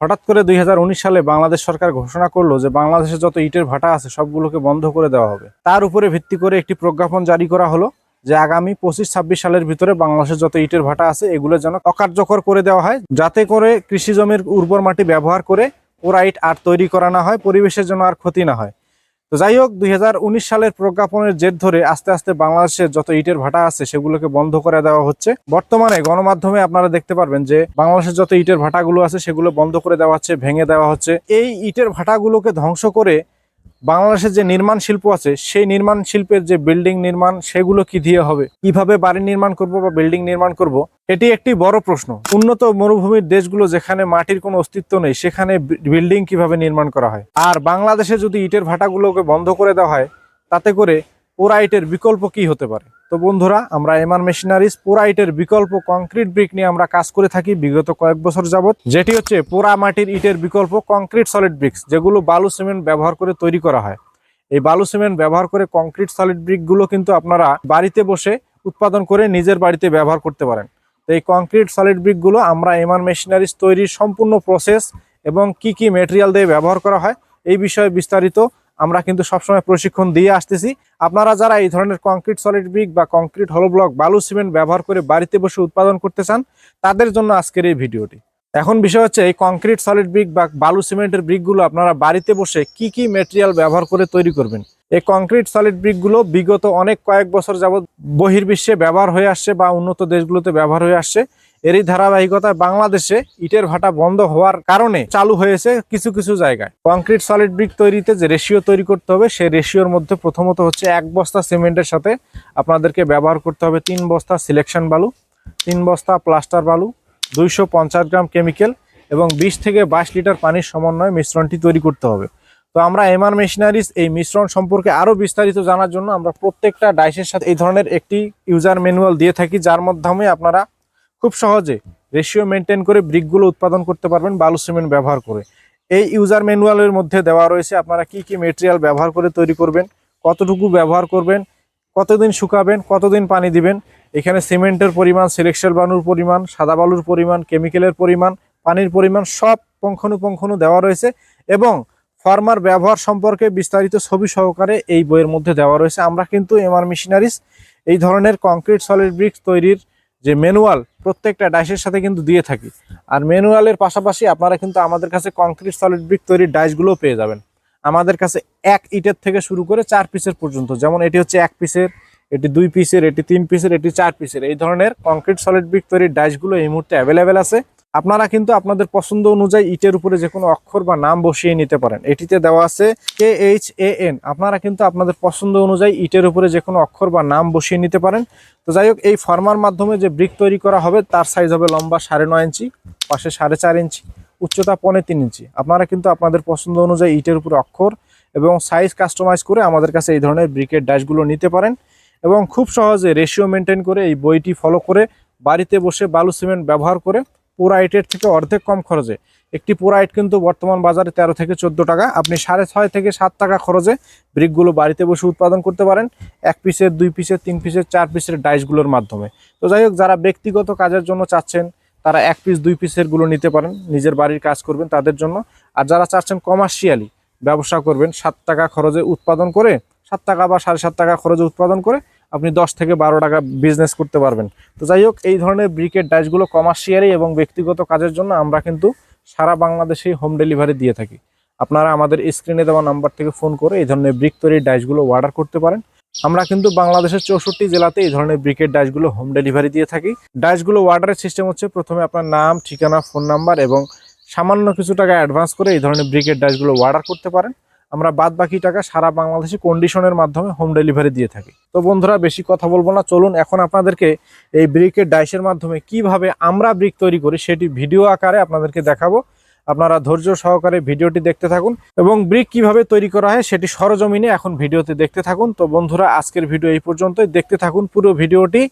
হঠাৎ করে দুই হাজার উনিশ সালে বাংলাদেশ সরকার ঘোষণা করল যে বাংলাদেশে যত ইটের ভাটা আছে সবগুলোকে বন্ধ করে দেওয়া হবে। তার উপরে ভিত্তি করে একটি প্রজ্ঞাপন জারি করা হলো যে আগামী পঁচিশ ছাব্বিশ সালের ভিতরে বাংলাদেশে যত ইটের ভাটা আছে এগুলো যেন অকার্যকর করে দেওয়া হয়, যাতে করে কৃষি জমির উর্বর মাটি ব্যবহার করে ওরাইট ইট আর তৈরি করা না হয়, পরিবেশের জন্য আর ক্ষতি না হয়। তো যাই হোক, দুই হাজার উনিশ সালের প্রজ্ঞাপনের জের ধরে আস্তে আস্তে বাংলাদেশের যত ইটের ভাটা আছে সেগুলোকে বন্ধ করে দেওয়া হচ্ছে। বর্তমানে গণমাধ্যমে আপনারা দেখতে পারবেন যে বাংলাদেশের যত ইটের ভাটাগুলো আছে সেগুলো বন্ধ করে দেওয়া হচ্ছে, ভেঙে দেওয়া হচ্ছে। এই ইটের ভাটাগুলোকে ধ্বংস করে বাংলাদেশের যে নির্মাণ শিল্প আছে, সেই নির্মাণ শিল্পের যে বিল্ডিং নির্মাণ, সেগুলো কি দিয়ে হবে? কীভাবে বাড়ি নির্মাণ করব বা বিল্ডিং নির্মাণ করব? এটি একটি বড় প্রশ্ন। উন্নত মরুভূমির দেশগুলো যেখানে মাটির কোনো অস্তিত্ব নেই, সেখানে বিল্ডিং কীভাবে নির্মাণ করা হয়? আর বাংলাদেশে যদি ইটের ভাটাগুলোকে বন্ধ করে দেওয়া হয়, তাতে করে পোড়া ইটের বিকল্প কি হতে পারে? তো বন্ধুরা, আমরা এমআর মেশিনারিজ পোড়া ইটের বিকল্প কংক্রিট ব্রিক নিয়ে আমরা কাজ করে থাকি বিগত কয়েক বছর যাবত যেটি হচ্ছে পোড়া মাটির ইটের বিকল্প কংক্রিট সলিড ব্রিক্স, যেগুলো বালু সিমেন্ট ব্যবহার করে তৈরি করা হয়। এই বালু সিমেন্ট ব্যবহার করে কংক্রিট সলিড ব্রিকগুলো কিন্তু আপনারা বাড়িতে বসে উৎপাদন করে নিজের বাড়িতে ব্যবহার করতে পারেন। তো এই কংক্রিট সলিড ব্রিকগুলো আমরা এমআর মেশিনারিজ তৈরির সম্পূর্ণ প্রসেস এবং কি কি মেটেরিয়াল দিয়ে ব্যবহার করা হয়, এই বিষয়ে বিস্তারিত আমরা কিন্তু সবসময় প্রশিক্ষণ দিয়ে আসতেছি। আপনারা যারা এই ধরনের কংক্রিট, সলিড ব্রিক বা কংক্রিট, হলো ব্লক, বালু, সিমেন্ট ব্যবহার করে বাড়িতে বসে উৎপাদন করতে চান, তাদের জন্য আজকের এই ভিডিওটি। এখন বিষয় হচ্ছে, এই কংক্রিট, সলিড ব্রিক বা বালু, সিমেন্টের ব্রিকগুলো আপনারা বাড়িতে বসে কি কি মেটেরিয়াল ব্যবহার করে তৈরি করবেন? এই কংক্রিট, সলিড ব্রিকগুলো বিগত অনেক কয়েক বছর যাবৎ বহির্বিশ্বে ব্যবহার হয়ে আসছে বা উন্নত দেশগুলোতে ব্যবহার হয়ে আসছে। এরই ধারাবাহিকতায় বাংলাদেশে ইটের ভাটা বন্ধ হওয়ার কারণে চালু হয়েছে কিছু কিছু জায়গায়। কংক্রিট, সলিড ব্রিক তৈরিতে যে রেশিও তৈরি করতে হবে সেই রেশিওর মধ্যে প্রথমত হচ্ছে এক বস্তা সিমেন্টের সাথে আপনাদেরকে ব্যবহার করতে হবে তিন বস্তা সিলেকশন বালু, তিন বস্তা প্লাস্টার বালু, দুইশো পঞ্চাশ গ্রাম কেমিক্যাল এবং বিশ থেকে বাইশ লিটার পানির সমন্বয়ে মিশ্রণটি তৈরি করতে হবে। তো আমরা এমআর মেশিনারিজ এই মিশ্রণ সম্পর্কে আরও বিস্তারিত জানার জন্য আমরা প্রত্যেকটা ডাইসের সাথে এই ধরনের একটি ইউজার ম্যানুয়াল দিয়ে থাকি, যার মাধ্যমে আপনারা খুব সহজে রেশিও মেনটেন করে ব্রিকগুলো উৎপাদন করতে পারবেন, বালু সিমেন্ট ব্যবহার করে। এই ইউজার ম্যানুয়ালের মধ্যে দেওয়া রয়েছে আপনারা কি কি মেটেরিয়াল ব্যবহার করে তৈরি করবেন, কতটুকু ব্যবহার করবেন, কতদিন শুকাবেন, কতদিন পানি দিবেন, এখানে সিমেন্টের পরিমাণ সিলেকশন বালুর পরিমাণ, সাদা বালুর পরিমাণ কেমিক্যালের পরিমাণ, পানির পরিমাণ, সব পঙ্খানুপঙ্খানু দেওয়া রয়েছে এবং ফার্মার ব্যবহার সম্পর্কে বিস্তারিত ছবি সহকারে এই বইয়ের মধ্যে দেওয়া রয়েছে। আমরা কিন্তু এমআর মেশিনারিজ এই ধরনের কংক্রিট সলিড ব্রিক্স তৈরির যে ম্যানুয়াল প্রত্যেকটা ডাইসের সাথে কিন্তু দিয়ে থাকি। আর ম্যানুয়ালের পাশাপাশি আপনারা কিন্তু আমাদের কাছে কংক্রিট সলিড ব্রিক তৈরির ডাইসগুলোও পেয়ে যাবেন। আমাদের কাছে এক ইটের থেকে শুরু করে চার পিসের পর্যন্ত, যেমন এটি হচ্ছে এক পিসের এটি দুই পিসের এটি তিন পিসের এটি চার পিসের এই ধরনের কংক্রিট সলিড ব্রিক তৈরির ডাইসগুলো এই মুহূর্তে অ্যাভেলেবেল আছে। আপনারা কিন্তু আপনাদের পছন্দ অনুযায়ী ইটের উপরে যে কোনো অক্ষর বা নাম বসিয়ে নিতে পারেন। এটিতে দেওয়া আছে কে এইচ এ এন আপনারা কিন্তু আপনাদের পছন্দ অনুযায়ী ইটের উপরে যে কোনো অক্ষর বা নাম বসিয়ে নিতে পারেন। তো যাই হোক, এই ফর্মার মাধ্যমে যে ব্রিক তৈরি করা হবে, তার সাইজ হবে লম্বা সাড়ে নয় ইঞ্চি, পাশে সাড়ে চার ইঞ্চি, উচ্চতা পনেরো তিন ইঞ্চি। আপনারা কিন্তু আপনাদের পছন্দ অনুযায়ী ইটের উপরে অক্ষর এবং সাইজ কাস্টমাইজ করে আমাদের কাছে এই ধরনের ব্রিকের ড্যাশগুলো নিতে পারেন এবং খুব সহজে রেশিও মেনটেন করে এই বইটি ফলো করে বাড়িতে বসে বালু সিমেন্ট ব্যবহার করে পুরা ইটের থেকে অর্ধেক কম খরচে। একটি পুরা ইট কিন্তু বর্তমান বাজারে তেরো থেকে চোদ্দ টাকা। আপনি সাড়ে ছয় থেকে সাত টাকা খরচে ব্রিকগুলো বাড়িতে বসে উৎপাদন করতে পারেন। এক পিসের দুই পিসের তিন পিসের চার পিসের ডাইসগুলোর মাধ্যমে। তো যাই হোক, যারা ব্যক্তিগত কাজের জন্য চাচ্ছেন, তারা এক পিস দুই পিসেরগুলো নিতে পারেন। নিজের বাড়ির কাজ করবেন তাদের জন্য। আর যারা চাচ্ছেন কমার্শিয়ালি ব্যবসা করবেন, সাত টাকা খরচে উৎপাদন করে, সাত টাকা বা সাড়ে সাত টাকা খরচে উৎপাদন করে আপনি দশ থেকে বারো টাকা বিজনেস করতে পারবেন। তো যাই হোক, এই ধরনের ব্রিকেট ডাইসগুলো কমার্শিয়ালি এবং ব্যক্তিগত কাজের জন্য আমরা কিন্তু সারা বাংলাদেশেই হোম ডেলিভারি দিয়ে থাকি। আপনারা আমাদের স্ক্রিনে দেওয়া নাম্বার থেকে ফোন করে এই ধরনের ব্রিক তৈরির ডাইসগুলো অর্ডার করতে পারেন। আমরা কিন্তু বাংলাদেশের চৌষট্টি জেলাতে এই ধরনের ব্রিকেট ডাইসগুলো হোম ডেলিভারি দিয়ে থাকি। ডাইসগুলো অর্ডারের সিস্টেম হচ্ছে প্রথমে আপনার নাম, ঠিকানা ফোন নাম্বার এবং সামান্য কিছু টাকা অ্যাডভান্স করে এই ধরনের ব্রিকেট ডাইসগুলো অর্ডার করতে পারেন। আমরা বাদ বাকি টাকা সারা বাংলাদেশে কন্ডিশনের মাধ্যমে হোম ডেলিভারি দিয়ে থাকি। তো বন্ধুরা, বেশি কথা বলব না। চলুন এখন আপনাদেরকে এই ব্রিকের ডাইসের মাধ্যমে কীভাবে আমরা ব্রিক তৈরি করি সেটি ভিডিও আকারে আপনাদেরকে দেখাবো। আপনারা ধৈর্য সহকারে ভিডিওটি দেখতে থাকুন এবং ব্রিক কীভাবে তৈরি করা হয় সেটি সরজমিনে এখন ভিডিওতে দেখতে থাকুন। তো বন্ধুরা, আজকের ভিডিও এই পর্যন্তই। দেখতে থাকুন পুরো ভিডিওটি